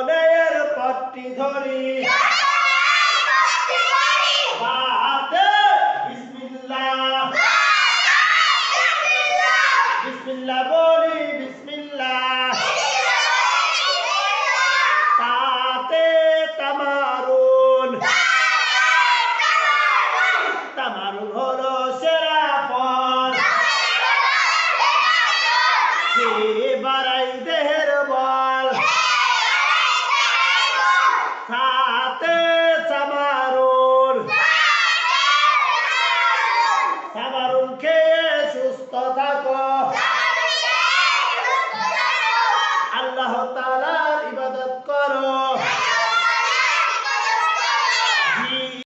জনের পাটি ধরি। হাতে বিসমিল্লাহ। বিসমিল্লাহ বলি বিসমিল্লাহ। তাতে তামারুন। তামারুন হলো সেরা ফল বাড়াই দে কে সুস্থ থাকো? আল্লাহ তালা